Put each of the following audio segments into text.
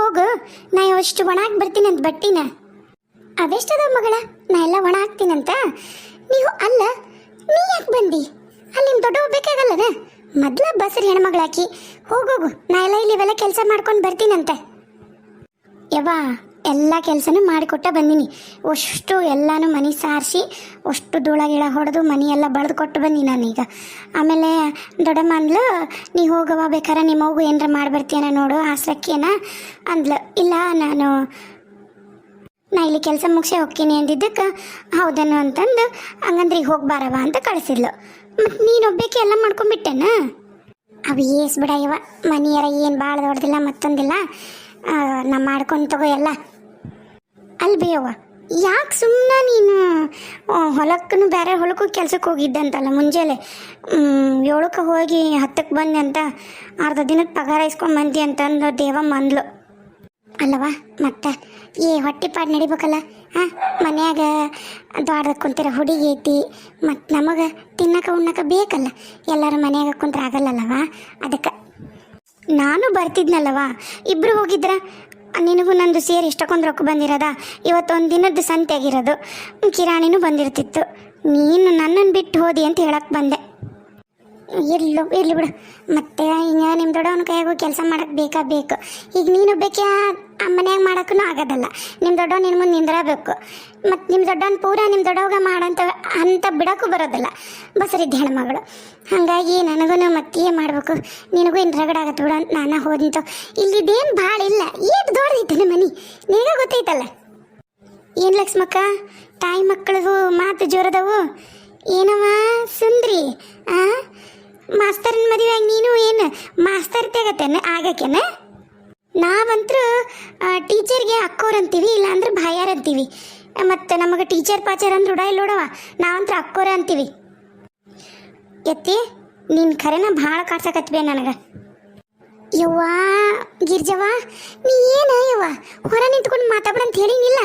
ಹೋಗು. ನಾ ಇವಷ್ಟು ಒಣ ಹಾಕಿ ಬರ್ತೀನಿ ಅಂತ ಬಟ್ಟಿನ. ಅವೆಷ್ಟದ ಮಗಳ? ನಾ ಎಲ್ಲ ಒಣ ಹಾಕ್ತೀನಂತ ನೀವು ಅಲ್ಲ, ನೀ ಯಾಕೆ ಬಂದಿ? ಅಲ್ಲಿ ನಿಮ್ಮ ದೊಡ್ಡವ ಬೇಕಾಗಲ್ಲದ? ಮೊದ್ಲ ಬಸ್ರಿ ಹೆಣ್ಮಗಳಾಕಿ ಹೋಗೋಗು ನಾ ಎಲ್ಲ ಇಲ್ಲಿ ಇವೆಲ್ಲ ಕೆಲಸ ಮಾಡ್ಕೊಂಡು ಬರ್ತೀನಂತೆ. ಯವ್ವ ಎಲ್ಲ ಕೆಲಸನೂ ಮಾಡಿಕೊಟ್ಟ ಬಂದೀನಿ. ಅಷ್ಟು ಎಲ್ಲನೂ ಮನೆ ಸಾರಿಸಿ, ಅಷ್ಟು ಧೂಳ ಗಿಳ ಹೊಡೆದು ಮನೆಯೆಲ್ಲ ಬಳ್ದು ಕೊಟ್ಟು ಬಂದಿ ನಾನೀಗ. ಆಮೇಲೆ ದೊಡ್ಡಮ್ಮ ಅಂದ್ಲು, ನೀ ಹೋಗವ ಬೇಕಾರೆ ನಿಮ್ಮ ಮಗು ಏನಾರ ಮಾಡಿ ಬರ್ತೀಯನ ನೋಡು ಆಸ್ರಕ್ಕಿಯನ ಅಂದ್ಲು, ಇಲ್ಲ, ನಾನು ನಾ ಇಲ್ಲಿ ಕೆಲಸ ಮುಗಿಸಿ ಹೋಗ್ತೀನಿ ಅಂದಿದ್ದಕ್ಕೆ, ಹೌದನು ಅಂತಂದು, ಹಂಗಂದ್ರೆ ಈಗ ಹೋಗ್ಬಾರವ ಅಂತ ಕಳಿಸಿದ್ಲು. ಮತ್ತು ನೀನು ಒಬ್ಬೇಕೆ ಎಲ್ಲ ಮಾಡ್ಕೊಂಬಿಟ್ಟೆನ? ಅವು ಏಸ್ ಬಿಡ ಇವ ಮನೆಯರ ಏನು ಭಾಳ ದೊಡ್ಡದಿಲ್ಲ ಮತ್ತೊಂದಿಲ್ಲ. ನಾ ಮಾಡ್ಕೊಂಡು ತಗೋ ಎಲ್ಲ. ಅಲ್ಲಿ ಬೇಯವ್ವ. ಯಾಕೆ ಸುಮ್ಮನೆ ನೀನು? ಹೊಲಕ್ಕೂ ಬೇರೆ ಹೊಲಕ್ಕೂ ಕೆಲ್ಸಕ್ಕೆ ಹೋಗಿದ್ದಂತಲ್ಲ ಮುಂಜಾನೆ. ಏಳಕ್ಕೆ ಹೋಗಿ ಹತ್ತಕ್ಕೆ ಬಂದೆ ಅಂತ ಅರ್ಧ ದಿನದ ಪಗಾರ ಇಸ್ಕೊಂಡು ಬಂದಿ ಅಂತಂದು ದೇವ ಅಂದ್ಲು. ಅಲ್ಲವಾ ಮತ್ತೆ ಈ ಹೊಟ್ಟೆ ಪಾಡು ನಡಿಬೇಕಲ್ಲ? ಹಾಂ, ಮನ್ಯಾಗ ದ್ವಾರದ ಕುಂತಿರೋ ಹುಡುಗಿ ಐತಿ. ಮತ್ತು ನಮಗೆ ತಿನ್ನಕ ಉಣ್ಣಕ ಬೇಕಲ್ಲ? ಎಲ್ಲರೂ ಮನ್ಯಾಗ ಕುಂತ್ರ ಆಗಲ್ಲಲ್ಲವ ಅದಕ್ಕೆ. ನಾನು ಬರ್ತಿದ್ನಲ್ಲವ ಇಬ್ರು ಹೋಗಿದ್ರ? ನಿನಗೂ ನಂದು ಸೇರಿ ಇಷ್ಟಕ್ಕೊಂದು ರೊಕ್ಕ ಬಂದಿರೋದ? ಇವತ್ತೊಂದು ದಿನದ ಸಂತೆ ಆಗಿರೋದು ಕಿರಾಣಿನೂ ಬಂದಿರ್ತಿತ್ತು. ನೀನು ನನ್ನನ್ನು ಬಿಟ್ಟು ಹೋದಿ ಅಂತ ಹೇಳಕ್ಕೆ ಬಂದೆ. ಇರ್ಲು ಇರ್ಲಿ ಬಿಡು. ಮತ್ತೆ ಈಗ ನಿಮ್ಮ ದೊಡ್ಡವನ ಕೈಯಾಗೂ ಕೆಲಸ ಮಾಡಕ್ಕೆ ಬೇಕಾ ಬೇಕು. ಈಗ ನೀನು ಬೇಕೆ ಆ ಮನ್ಯಾಗ ಮಾಡೋಕ್ಕೂ ಆಗೋದಲ್ಲ. ನಿಮ್ಮ ದೊಡ್ಡವ ನಿನ್ನ ಮುಂದೆ ನಿಂದ್ರಬೇಕು. ಮತ್ತು ನಿಮ್ಮ ದೊಡ್ಡವನ ಪೂರ ನಿಮ್ಮ ದೊಡ್ಡವಾಗ ಮಾಡಂತ, ಅಂತ ಬಿಡೋಕ್ಕೂ ಬರೋದಿಲ್ಲ. ಬಸರಿದ್ದ ಹೆಣ್ಮಗಳು ಹಾಗಾಗಿ ನನಗೂ ಮತ್ತೆ ಮಾಡಬೇಕು? ನಿನಗೂ ಏನು ರಗಡಾಗತ್ತೆ ಬಿಡು. ಅಂತ ನಾನು ಹೋದಿಂತು ಇಲ್ಲಿದೇನು ಭಾಳ ಇಲ್ಲ. ಏನು ದೊಡ್ಡದೈತೆ ನಿಮ್ಮ ಮನೆ. ನಿನಗೆ ಗೊತ್ತೈತಲ್ಲ? ಏನು ಲಕ್ಷ್ಮಕ್ಕ? ತಾಯಿ ಮಕ್ಕಳಿಗೂ ಮಾತು ಜೋರದವು? ಏನವ ಸುಂದ್ರಿ. ಆ ಮಾಸ್ತರ್ನ ಮದುವೆ ನೀನು ಏನು ಮಾಸ್ತರ್ ತೆಗತ್ತೇನೆ ಆಗಕ್ಕೇನ? ನಾವಂತರೂ ಟೀಚರ್ಗೆ ಅಕ್ಕೋರ್ ಅಂತೀವಿ ಇಲ್ಲಾಂದ್ರೆ ಭಾಯಾರ್ ಅಂತೀವಿ ಮತ್ತು ನಮಗೆ ಟೀಚರ್ ಪಾಚರ್ ಅಂದ್ರೆ ಉಡ ಇಲ್ಲ ನೋಡವ ನಾವಂತ್ರ ಅಕ್ಕೋರ ಅಂತೀವಿ. ಎತ್ತಿ, ನೀನು ಖರೇನ ಭಾಳ ಕಾಡ್ಸಕತ್ಬೇ ನನಗೆ. ಯವ್ವ, ಗಿರ್ಜವ್ವ, ನೀ ಏನ ಯವ್ವ? ಹೊರ ನಿಂತ್ಕೊಂಡು ಮಾತಾಡಂತ ಹೇಳಿನಿಲ್ಲ.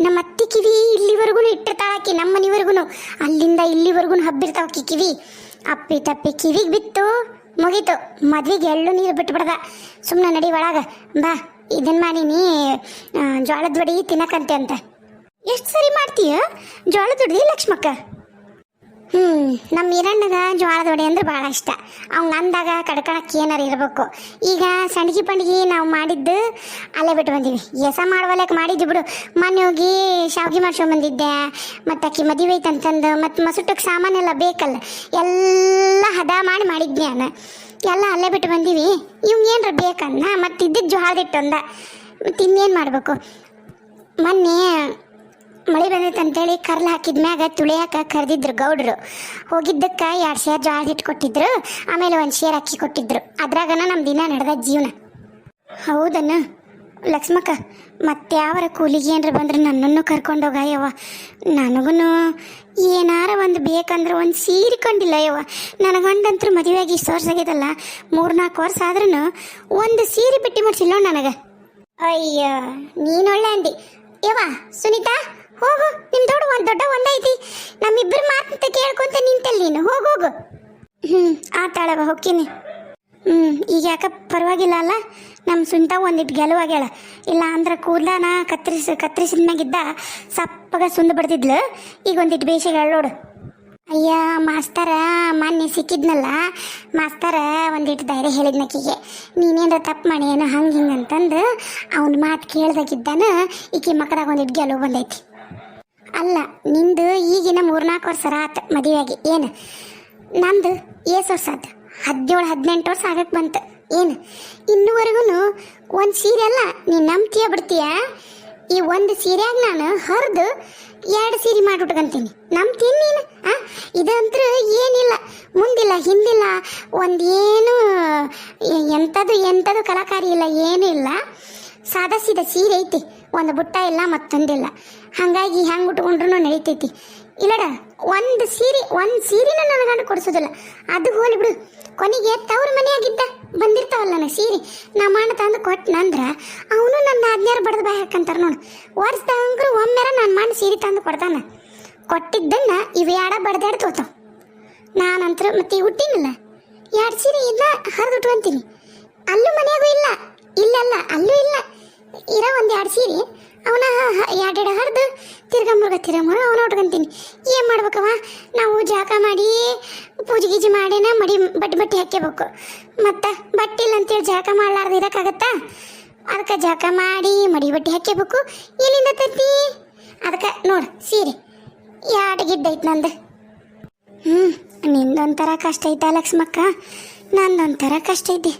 ನಮ್ಮ ಅತ್ತಿ ಕಿವಿ ಇಲ್ಲಿವರೆಗೂ ಇಟ್ಟಿರ್ತಾಳಾಕಿ ನಮ್ಮ ಮನೆವರೆಗೂ ಅಲ್ಲಿಂದ ಇಲ್ಲಿವರೆಗೂ ಹಬ್ಬಿರ್ತಾವಕಿ ಕಿವಿ. ಅಪ್ಪಿ ತಪ್ಪಿ ಕಿವಿಗೆ ಬಿತ್ತು, ಮುಗೀತು. ಮದ್ವೆಗೆ ಎಳ್ಳು ನೀರು ಬಿಟ್ಬಿಡ್ದ ಸುಮ್ಮನೆ ನಡಿ ಒಳಗ, ಬಾ ಇದನ್ನ ಮಾಡೀನಿ ಜೋಳದ ವಡಿ ತಿನ್ನಕಂತೆ ಅಂತ. ಎಷ್ಟು ಸರಿ ಮಾಡ್ತೀಯ? ಜೋಳದ ವಡಿ ಲಕ್ಷ್ಮಕ್ಕ? ಹ್ಞೂ ನಮ್ಮ ಈರಣ್ಣಗ ಜೋಳದ ವಡೆ ಅಂದ್ರೆ ಭಾಳ ಇಷ್ಟ. ಅವ್ನು ಅಂದಾಗ ಕಡ್ಕಣಕ್ಕೆ ಏನಾರ ಇರಬೇಕು. ಈಗ ಸಂಡಿಗೆ ಪಂಡಿಗೆ ನಾವು ಮಾಡಿದ್ದು ಅಲ್ಲೇ ಬಿಟ್ಟು ಬಂದೀವಿ. ಎಸ ಮಾಡುವಲ್ಲಕ್ಕೆ ಮಾಡಿದ್ವಿ ಬಿಡು. ಮೊನ್ನೆ ಹೋಗಿ ಶಾವ್ಗಿ ಮಾಡ್ಸ್ಕೊಂಬಂದಿದ್ದೆ ಮತ್ತು ಅಕ್ಕಿ ಮದುವೆ ಐತಂತಂದು ಮತ್ತು ಮಸುಟಕ್ಕೆ ಸಾಮಾನೆಲ್ಲ ಬೇಕಲ್ಲ. ಎಲ್ಲ ಹದ ಮಾಡಿ ಮಾಡಿದ್ನಿ ನಾನು ಎಲ್ಲ ಅಲ್ಲೇ ಬಿಟ್ಟು ಬಂದೀವಿ. ಏನ್ರ ಬೇಕನ್ನ? ಮತ್ತು ಇದ್ದಿದ್ದು ಜೋಳದ ಹಿಟ್ಟು ಅಂದ. ಮತ್ತು ಇನ್ನೇನು ಮಾಡಬೇಕು? ಮೊನ್ನೆ ಮಳೆ ಬಂದೈತೆ ಅಂತೇಳಿ ಕರ್ಲು ಹಾಕಿದ ಮ್ಯಾಗ ತುಳಿಯಾಕ ಕರೆದಿದ್ರು ಗೌಡ್ರು. ಹೋಗಿದ್ದಕ್ಕೆ ಎರಡು ಶೇರ್ ಜೋಳದ ಹಿಟ್ಟು ಕೊಟ್ಟಿದ್ರು, ಆಮೇಲೆ ಒಂದು ಶೇರ್ ಅಕ್ಕಿ ಕೊಟ್ಟಿದ್ರು. ಅದ್ರಾಗನ ನಮ್ಮ ದಿನ ನಡೆದ ಜೀವನ. ಹೌದನ್ನ ಲಕ್ಷ್ಮಕ್ಕ ಮತ್ತೆ ಯಾವರ ಕೂಲಿಗೆ ಏನ್ರ ಬಂದ್ರೆ ನನ್ನನ್ನು ಕರ್ಕೊಂಡೋಗ ಯವ್ವ ನನಗೂ ಏನಾರ ಒಂದು ಬೇಕಂದ್ರೆ ಒಂದು ಸೀರೆ ಕಂಡಿಲ್ಲ ಯವ್ವ ನನ್ನ ಮದುವೆ ಮದುವೆಯಾಗಿ ಇಷ್ಟು ವರ್ಷ ಆಗೈತಲ್ಲ ಮೂರ್ನಾಲ್ಕು ವರ್ಷ ಆದ್ರೂ ಒಂದು ಸೀರೆ ಬಿಟ್ಟು ಮಾಡಿಸಿಲ್ಲ ನನಗೆ. ಅಯ್ಯ ಒಳ್ಳೆ ಅಂದಿ. ಯವ್ವ, ಸುನೀತಾ? ಹೋಗು, ನಿಮ್ ದೊಡ್ಡ ಒಂದ್ ದೊಡ್ಡ ಒಂದೈತಿ ನಮ್ಮಿಬ್ರ ಮಾತಂತ ಕೇಳ್ಕೊಂತ ನಿಂತಲ್ಲಿ ನೀನು. ಹೋಗು ಹೋಗು. ಹ್ಮ್ ಆತಾಳವ ಹೋಗ್ತೀನಿ. ಹ್ಮ್, ಈಗ ಯಾಕ ಪರವಾಗಿಲ್ಲ ಅಲ್ಲ? ನಮ್ಮ ಸುಂಟ ಒಂದಿಟ್ಟು ಗೆಲುವಾಗ್ಯಾಳ ಇಲ್ಲ ಅಂದ್ರ ಕೂದಲಾನ ಕತ್ತರಿಸ ಕತ್ತರಿಸಿದ ಮ್ಯಾಗಿದ್ದ ಸಪ್ಪಗ ಸುಂದ ಬಡ್ದಿದ್ಲು. ಈಗ ಒಂದಿಟ್ಟು ಬೇಸಿಗೆ ನೋಡು. ಅಯ್ಯ, ಮಾಸ್ತರ, ಮೊನ್ನೆ ಸಿಕ್ಕಿದ್ನಲ್ಲ? ಮಾಸ್ತರ ಒಂದಿಟ್ಟು ಧೈರ್ಯ ಹೇಳಿದ್ನಕ್ಕಿಗೆ ನೀನೇನ್ರ ತಪ್ಪು ಮಾಡಿ ಏನೋ ಹಂಗೆ ಹಿಂಗೆ ಅಂತಂದು ಅವನ ಮಾತು ಕೇಳ್ದಾಗಿದ್ದಾನ ಈಕೆ ಮಕ್ಕಳಾಗ ಒಂದಿಟ್ಟು ಗೆಲುವು ಬಂದೈತಿ. ಅಲ್ಲ, ನಿಂದು ಈಗಿನ ಮೂರ್ನಾಲ್ಕು ವರ್ಷ ಆತ ಮದುವೆಯಾಗಿ. ಏನು? ನಂದು ಏಸ್ ವರ್ಷ ಆತ. ಹದಿನೇಳು, ಹದಿನೆಂಟು ವರ್ಷ ಆಗಕ್ಕೆ ಬಂತು. ಏನು? ಇನ್ನುವರೆಗೂ ಒಂದು ಸೀರೆ ಅಲ್ಲ ನೀನು ನಂಬ್ತೀಯ ಬಿಡ್ತೀಯ? ಈ ಒಂದು ಸೀರೆಯಾಗ ನಾನು ಹರಿದು ಎರಡು ಸೀರೆ ಮಾಡಿಟ್ಕೊಂತೀನಿ ನಂಬ್ತೀನಿ ನೀನು? ಆ? ಇದಂತೂ ಏನಿಲ್ಲ, ಮುಂದಿಲ್ಲ, ಹಿಂದಿಲ್ಲ, ಒಂದು ಏನು ಎಂಥದ್ದು ಎಂಥದ್ದು ಕಲಾಕಾರಿ ಇಲ್ಲ, ಏನೂ ಇಲ್ಲ. ಸಾದಾ ಸೀದಾ ಸೀರೆ ಐತಿ. ಒಂದು ಬುಟ್ಟ ಇಲ್ಲ ಮತ್ತೊಂದಿಲ್ಲ ಹಾಗಾಗಿ ಹೆಂಗೆ ಉಟ್ಕೊಂಡ್ರು ನಡೀತೈತಿ. ಇಲ್ಲಡ, ಒಂದು ಸೀರೆ, ಒಂದು ಸೀರೆನ ನನ್ನ ಗಂಡ ಕೊಡಿಸೋದಿಲ್ಲ. ಅದು ಹೋಲಿ ಬಿಡು. ಕೊನೆಗೆ ತವ್ರ ಮನೆಯಾಗಿದ್ದ ಬಂದಿರ್ತಾವಲ್ಲ ನನಗೆ ಸೀರೆ. ನಾ ಅಣ್ಣ ತಂದು ಕೊಟ್ಟನಂದ್ರೆ ಅವನು ನನ್ನ ಆಜ್ಞಾರ ಬಡ್ದು ಬಾಯ್ ಹಾಕಂತಾರೆ ನೋಡು. ವರ್ಷದಂಗ್ರು ಒಮ್ಮೆರ ನಾನು ಮಾಡಿ ಸೀರೆ ತಂದು ಕೊಡ್ತಾನೆ. ಕೊಟ್ಟಿದ್ದನ್ನ ಇವು ಯಾಡ ಬಡ್ದಾಡ್ ತೋತಾವ. ನಾನಂತರ ಮತ್ತೆ ಹುಟ್ಟಿನಲ್ಲ. ಎರಡು ಸೀರೆ ಇಲ್ಲ ಹರಿದುಟ್ಕೊಂತೀನಿ ಅಲ್ಲೂ ಮನೆಯಾಗೂ ಇಲ್ಲ. ಇಲ್ಲಲ್ಲ ಅಲ್ಲೂ ಇಲ್ಲ. ಇರೋ ಒಂದು ಎರಡು ಸೀರೆ, ಅವನ ಎರಡೆರಡು ಹರಿದು ತಿರ್ಗ ಮುರ್ಗ ತಿರ್ಗಾ ಮುರುಗ ಅವನ ಉಟ್ಕೊಂತೀನಿ. ಏನು ಮಾಡ್ಬೇಕವ ನಾವು ಜಾಕ ಮಾಡಿ, ಪೂಜೆ ಗೀಜೆ ಮಾಡೇನ ಮಡಿ ಬಟ್ಟೆ ಬಟ್ಟೆ ಹಾಕ್ಯಬೇಕು. ಮತ್ತು ಬಟ್ಟೆ ಇಲ್ಲ ಅಂತೇಳಿ ಜಾಕ ಮಾಡಲಾರ್ದು ಇರೋಕ್ಕಾಗತ್ತಾ ಅದಕ್ಕೆ ಜಾಕ ಮಾಡಿ, ಮಡಿ ಬಟ್ಟೆ ಹಾಕ್ಯಬೇಕು. ಎಲ್ಲಿಂದ ತತ್ತಿ ಅದಕ್ಕೆ ನೋಡು ಸೀರೆ. ಎರಡು ಗಿಡ್ಡ ಐತೆ ನಂದು. ಹ್ಞೂ ನಿಂದೊಂಥರ ಕಷ್ಟ ಐತೆ ಲಕ್ಷ್ಮಕ್ಕ. ನಂದೊಂಥರ ಕಷ್ಟ ಐತಿ.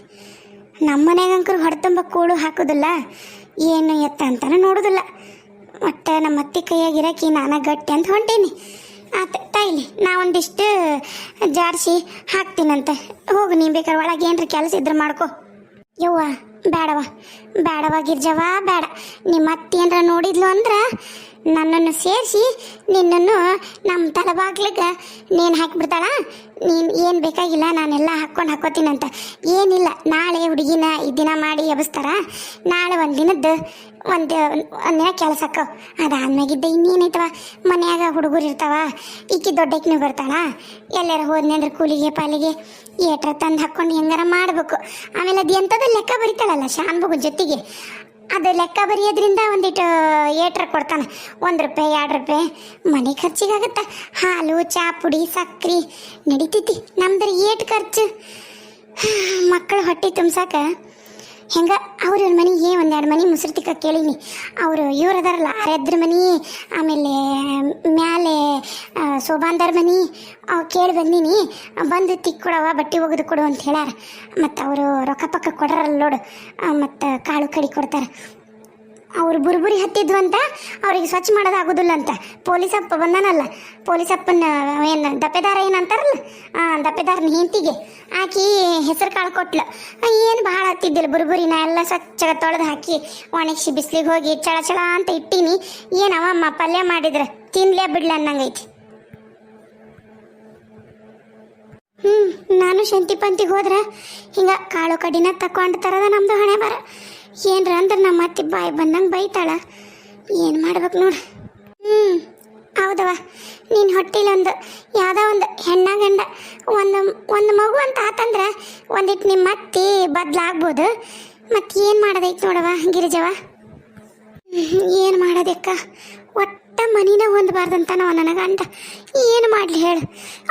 ನಮ್ಮ ಮನೆಗಂಕರು ಹೊಡೆತಂಬ ಕೂಳು ಹಾಕೋದಿಲ್ಲ. ಏನು ಎತ್ತ ಅಂತಾನು ನೋಡೋದಿಲ್ಲ. ಒಟ್ಟು ನಮ್ಮ ಅತ್ತಿ ಕೈಯಾಗಿರಕಿ ನಾನು ಗಟ್ಟಿ ಅಂತ ಹೊಂಟೀನಿ. ಆತ ತಾಯಿಲಿ ನಾ ಒಂದಿಷ್ಟು ಜಾಡಿಸಿ ಹಾಕ್ತೀನಂತ. ಹೋಗು, ನೀನು ಬೇಕಾದ್ರೆ ಒಳಗೆ ಏನ್ರ ಕೆಲಸ ಇದ್ರೆ ಮಾಡ್ಕೊ. ಯವ್ವ ಬೇಡವ ಬೇಡವ ಗಿರ್ಜವ್ವ ಬೇಡ ನಿಮ್ಮ ಅತ್ತಿ ಏನರ ನೋಡಿದ್ಲು ಅಂದ್ರೆ ನನ್ನನ್ನು ಸೇರಿಸಿ ನಿನ್ನನ್ನು ನಮ್ಮ ತಲೆಬಾಗ್ಲಿಗೆ ನೀನು ಹಾಕಿಬಿಡ್ತಾಳ? ನೀನು ಏನು ಬೇಕಾಗಿಲ್ಲ, ನಾನೆಲ್ಲ ಹಾಕ್ಕೊಂಡು ಹಾಕೋತೀನಂತ. ಏನಿಲ್ಲ, ನಾಳೆ ಹುಡುಗಿನ ಈ ದಿನ ಮಾಡಿ ಎಬ್ಸ್ತಾರ. ನಾಳೆ ಒಂದು ದಿನದ್ದು ಒಂದು ಒಂದಿನ ಕೆಲಸ ಹಾಕೋ. ಅದಾದ್ಮ್ಯಾಗಿದ್ದ ಇನ್ನೇನೈತವ? ಮನ್ಯಾಗ ಹುಡುಗರು ಇರ್ತಾವ, ಈಕಿ ದೊಡ್ಡಕ್ಕಿನೂ ಬರ್ತಾಳ. ಎಲ್ಲಾರ ಹೋದ್ನೆ ಅಂದ್ರೆ ಕೂಲಿಗೆ ಪಾಲಿಗೆ ಏಟ್ರ ತಂದು ಹಾಕ್ಕೊಂಡು ಹೆಂಗಾರ ಮಾಡಬೇಕು. ಆಮೇಲೆ ಅದು ಎಂಥದ್ದು ಲೆಕ್ಕ ಬರಿತಾಳಲ್ಲ ಶಾನ್ಬಗು ಜೊತೆಗೆ. ಅದು ಲೆಕ್ಕ ಬರೆಯೋದ್ರಿಂದ ಒಂದಿಟ್ಟು ಏಟ್ರ ಕೊಡ್ತಾನೆ. ಒಂದು ರೂಪಾಯಿ, ಎರಡು ರೂಪಾಯಿ. ಮನೆ ಖರ್ಚಿಗಾಗತ್ತ? ಹಾಲು, ಚಾ, ಪುಡಿ, ಸಕ್ರೆ. ನಡಿತೈತಿ. ನಮ್ದ್ರ ಏಟ್ ಖರ್ಚು. ಮಕ್ಕಳು ಹೊಟ್ಟೆ ತುಂಬ್ಸಾಕ ಹೆಂಗ ಅವ್ರ ಮನೆಗೆ ಒಂದೆರಡು ಮನೆ ಮುಸ್ರು ತಿಕ್ಕ ಕೇಳೀನಿ. ಅವರು ಇವ್ರು ಅದಾರಲ್ಲ ಅರೆದ್ರ ಮನೆ, ಆಮೇಲೆ ಮ್ಯಾಲೆ ಸೋಬಾಂದರ ಮನೆ, ಅವು ಕೇಳಿ ಬಂದೀನಿ. ಬಂದು ತಿಕ್ಕೊಡವ ಬಟ್ಟೆ ಒಗೆದು ಕೊಡು ಅಂತ ಹೇಳ್ಯಾರ. ಮತ್ತು ಅವರು ರೊಕ್ಕ ಪಕ್ಕ ಕೊಡ್ರಲ್ಲ ನೋಡು. ಮತ್ತು ಕಾಳು ಕಡಿ ಕೊಡ್ತಾರೆ. ಅವ್ರು ಬುರ್ಬುರಿ ಹತ್ತಿದ್ವು ಅಂತ ಅವ್ರಿಗೆ ಸ್ವಚ್ಛ ಮಾಡೋದಾಗೋದಿಲ್ಲ ಅಂತ ಪೊಲೀಸ್ ಅಪ್ಪ ಬಂದಾನಲ್ಲ ಪೊಲೀಸ್ ಅಪ್ಪನ ಏನು, ದಪ್ಪೆದಾರ ಏನಂತಾರಲ್ಲ ಆ, ದಪ್ಪೆದಾರನ ಹೆಂಡತಿಗೆ. ಆಕಿ ಹೆಸರು ಕಾಳು ಕೊಟ್ಲು. ಏನು ಭಾಳ ಹತ್ತಿದ್ದಿಲ್ಲ ಬುರ್ಬುರಿನ ಎಲ್ಲ ಸ್ವಚ್ಛಗ ತೊಳೆದು ಹಾಕಿ ಒಣಗಿಸಿ ಬಿಸಿಲಿಗೆ ಹೋಗಿ ಚಳ ಚಳ ಅಂತ ಇಟ್ಟೀನಿ. ಏನವ ಅಮ್ಮ ಪಲ್ಯ ಮಾಡಿದ್ರೆ? ತಿನ್ಲೇ ಬಿಡ್ಲ ಅನ್ನಂಗೈತಿ. ಹ್ಞೂ ನಾನು ಶಂತಿ ಪಂತಿಗೆ ಹೋದ್ರೆ ಹಿಂಗೆ ಕಾಳು ಕಡಿನ ತಕೊಂಡು ತರದ ನಮ್ಮದು ಹಣೆ ಬರ. ಏನ್ರ ಅಂದ್ರೆ ನಮ್ಮ ಅತ್ತೆ ಬಾಯಿ ಬಂದಂಗೆ ಬೈತಾಳ. ಏನು ಮಾಡ್ಬೇಕು ನೋಡು. ಹ್ಞೂ ಹೌದವ ನಿನ್ನ ಹೊಟ್ಟಿಲೊಂದು ಯಾವುದೋ ಒಂದು ಹೆಣ್ಣ ಗಂಡ, ಒಂದು ಒಂದು ಮಗು ಅಂತ ಆತಂದ್ರೆ ಒಂದಿಟ್ಟು ನಿಮ್ಮ ಅತ್ತಿ ಬದಲಾಗ್ಬೋದು. ಮತ್ತೆ ಏನು ಮಾಡೋದೈತೆ ನೋಡವ ಗಿರಿಜವ ಏನು ಮಾಡೋದಕ್ಕ? ಒಟ್ಟ ಮನಿನ ಹೊಂದಬಾರ್ದಂತ ನನಗೆ ಗಂಡ ಏನು ಮಾಡಲಿ ಹೇಳು.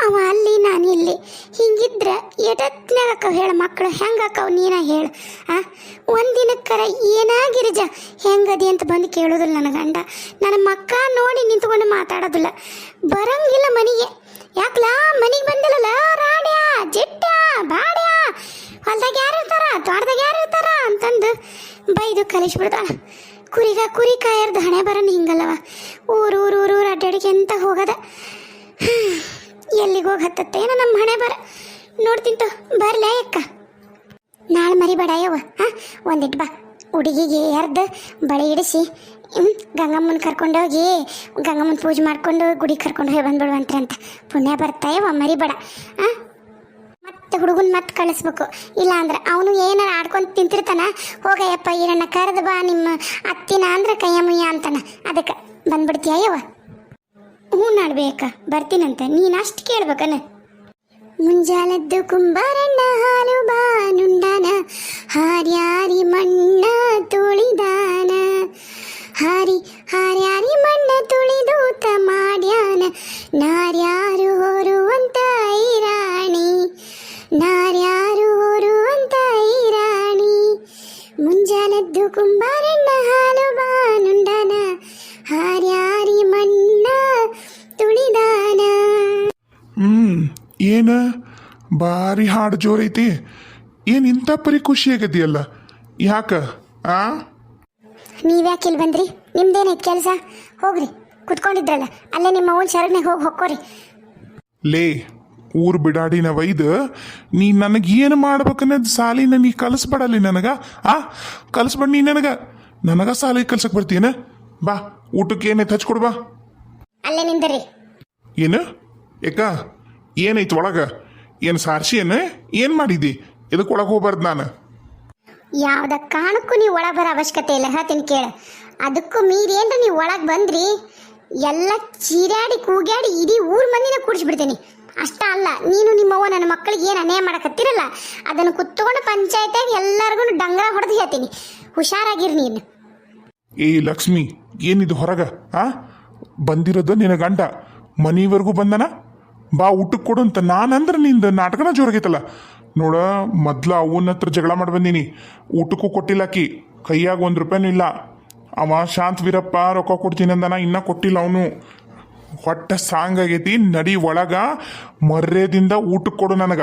ಅವ ಅಲ್ಲಿ ನಾನು ಇಲ್ಲಿ. ಹಿಂಗಿದ್ರೆ ಎಡತ್ನಾಗ ಅಕ್ಕವ ಹೇಳು ಮಕ್ಕಳು ಹೆಂಗೆ ಅಕ್ಕವ ನೀನ ಹೇಳು. ಆ? ಒಂದಿನಕ್ಕರ ಏನಾಗಿರಜ? ಹೆಂಗದಿ ಅಂತ ಬಂದು ಕೇಳೋದಿಲ್ಲ ನನ್ನ ಗಂಡ ನನ್ನ ಮಕ್ಕ ನೋಡಿ ನಿಂತ್ಕೊಂಡು ಮಾತಾಡೋದಿಲ್ಲ. ಬರಂಗಿಲ್ಲ ಮನೆಗೆ. ಯಾಕಲ? ಮನೆಗೆ ಬಂದಿಲ್ಲಲ್ಲ ರಾಡ್ಯ ಜಿಟ್ಟ ಬಾಡ್ಯ? ಹೊಲ್ದಾಗ ಯಾರು ಇರ್ತಾರ? ತೋಟದಾಗ ಯಾರು ಇರ್ತಾರ? ಅಂತಂದು ಬೈದು ಕಲಿಸ್ಬಿಡ್ತಾಳ. ಕುರಿಗ ಕುರಿ ಕಾಯರ್ದು ಹಣೆ ಬರನ್ ಹಿಂಗಲ್ಲವ ಊರು ಊರು ಊರು ಊರು ಅಡ್ಡಾಡಿಗೆ ಹೋಗದ? ಎಲ್ಲಿಗೆ ಹೋಗಿ ಹತ್ತತ್ತೇನೋ ನಮ್ಮ ಹಣೆ ಬರ. ನೋಡ್ತಿಂತು ಬರ್ಲೇ ಅಕ್ಕ. ನಾಳೆ ಮರಿಬೇಡ ಯವ್ವ, ಹಾ ಒಂದಿಟ್ಟು ಬಾ. ಹುಡುಗಿಗೆ ಎರ್ದು ಬಳೆ ಇಡಿಸಿ ಗಂಗಮ್ಮನ ಕರ್ಕೊಂಡೋಗಿ ಗಂಗಮ್ಮನ ಪೂಜೆ ಮಾಡ್ಕೊಂಡು ಗುಡಿ ಕರ್ಕೊಂಡು ಹೋಗಿ ಬಂದ್ಬಿಡುವಂತ್ರಿ ಅಂತ. ಪುಣ್ಯ ಬರ್ತಾಯವ ಮರಿಬೇಡ. ಆ ಮತ್ತೆ ಹುಡುಗನ ಮತ್ತೆ ಕಳಿಸ್ಬೇಕು. ಇಲ್ಲ ಅಂದ್ರೆ ಅವನು ಏನಾರ ಆಡ್ಕೊಂಡು ತಿಂತಿರ್ತಾನ? ಹೋಗಯ್ಯಪ್ಪ ಈರಣ್ಣ ಕರೆದು ಬಾ ನಿಮ್ಮ ಅತ್ತಿನ ಅಂದ್ರೆ ಕೈಯ ಮುಯ್ಯ ಅಂತಾನ. ಅದಕ್ಕೆ ಬಂದ್ಬಿಡ್ತೀಯ ಯವ್ವ? ಹ್ಞೂ ನಾಡ್ಬೇಕ ಬರ್ತೀನಂತ. ನೀನು ಅಷ್ಟು ಕೇಳ್ಬೇಕನ? ಮುಂಜಾಲದ್ದು ಕುಂಬಾರಣ್ಣ, ಹಾಲು ಬಾನುಂಡಾನ, ಹಾರ್ಯಾರಿ ಮಣ್ಣ ತುಳಿದಾನ. ಹಾರಿ, ಹಾರ್ಯಾರಿ ಮಣ್ಣ ತುಳಿದೂತ ಮಾಡ್ಯಾನ. ನಾರ್ಯಾರು ಭಾರಿ ಹಾಡು ಜೋರೈತಿ. ಏನ್ ಇಂಥ ಪರಿ ಖುಷಿ ಆಗದಿಯಲ್ಲ? ಯಾಕ? ಆ? ನೀವ್ಯಾಕೆ ಇಲ್ಲಿ ಬಂದ್ರಿ? ನಿಮ್ದೇನೈತೆ ಕೆಲಸ? ಹೋಗ್ರಿ. ಕುತ್ಕೊಂಡಿದ್ರಲ್ಲ ಅಲ್ಲೇ ನಿಮ್ಮ ಓನ್ ಶರಣ್ಯಾಗ ಹೋಗಿ ಹೊಕ್ಕೋರಿ. ಲೇ ಊರ್ ಬಿಡಾಡಿನ ವೈದ್ ನೀ ನನಗೆ ಏನು ಮಾಡ್ಬೇಕನ್ನೋದು ಸಾಲಿ ನೀ ಕಲಿಸ್ಬೇಡಲ್ಲಿ ನನಗ ಆ? ಕಲಿಸ್ಬೇಡ ನೀ ನನಗ. ನನಗ ಸಾಲಿ ಕಲ್ಸಕ್ ಬರ್ತೀಯನ? ಬಾ ಊಟಕ್ಕೆ ಏನೈತೆ ಹಚ್ಕೊಡ್ಬಾ ಅಲ್ಲೇ ನಿಂದ್ರಿ. ಏನು? ಏಕ ಏನೈತೆ ಒಳಗ? ಏನು ಸಾರ್ಸಿ ಏನು? ಏನು ಮಾಡಿದಿ? ಇದಕ್ಕೆ ಒಳಗೆ ಹೋಗ್ಬಾರ್ದು ನಾನು? ಯಾವ್ದ ಕಾರಣಕ್ಕೂ ನೀವು ಒಳಗೆ ಬರೋ ಅವಶ್ಯಕತೆ ಇಲ್ಲ. ಹೇಳ್ತೀನಿ ಕೇಳ. ಅದಕ್ಕೂ ಮೀರಿ ಏನ್ರ ನೀವು ಒಳಗೆ ಬಂದ್ರಿ ಎಲ್ಲ ಚೀರಾಡಿ ಕೂಗ್ಯಾಡಿ ಇಡೀ ಊರ್ ಮಂದಿನ ಕೂಡಿಸ್ಬಿಡ್ತೀನಿ. ಅಷ್ಟ ಅಲ್ಲ ನೀನು ನಿಮ್ಮವ್ವ ನನ್ನ ಮಕ್ಕಳಿಗೆ ಏನು ಅನ್ಯಾಯ ಮಾಡಕತ್ತಿರಲ್ಲ ಅದನ್ನು ಕುತ್ಕೊಂಡು ಪಂಚಾಯತ್ಯಾಗ ಎಲ್ಲರಿಗೂ ಡಂಗರ ಹೊಡೆದು ಹೇಳ್ತೀನಿ. ಹುಷಾರಾಗಿರ್ ನೀನು. ಏ ಲಕ್ಷ್ಮಿ ಏನಿದು ಹೊರಗ ಆ? ಬಂದಿರೋದು ನಿನ್ನ ಗಂಡ ಮನೆಯವರೆಗೂ ಬಂದನ? ಬಾ ಊಟಕ್ಕೆ ಕೊಡು ಅಂತ. ನಾನಂದ್ರೆ ನಿಂದು ನಾಟಕನ ಜೋರಾಗೈತಲ್ಲ. ನೋಡ, ಮೊದ್ಲು ಅವನ ಹತ್ರ ಜಗಳ ಮಾಡಿ ಬಂದೀನಿ. ಊಟಕ್ಕೂ ಕೊಟ್ಟಿಲ್ಲ ಆಕಿ ಕೈಯಾಗ ಒಂದು ರೂಪಾಯಿನೂ ಇಲ್ಲ. ಅವ ಶಾಂತ್ ವೀರಪ್ಪ ರೊಕ್ಕ ಕೊಡ್ತೀನಿ ಅಂದನ, ಇನ್ನೂ ಕೊಟ್ಟಿಲ್ಲ ಅವನು. ಹೊಟ್ಟೆ ಸಾಂಗ್ ಆಗೈತಿ, ನಡಿ ಒಳಗ, ಮರ್ಯದಿಂದ ಊಟಕ್ಕೆ ಕೊಡು ನನಗ.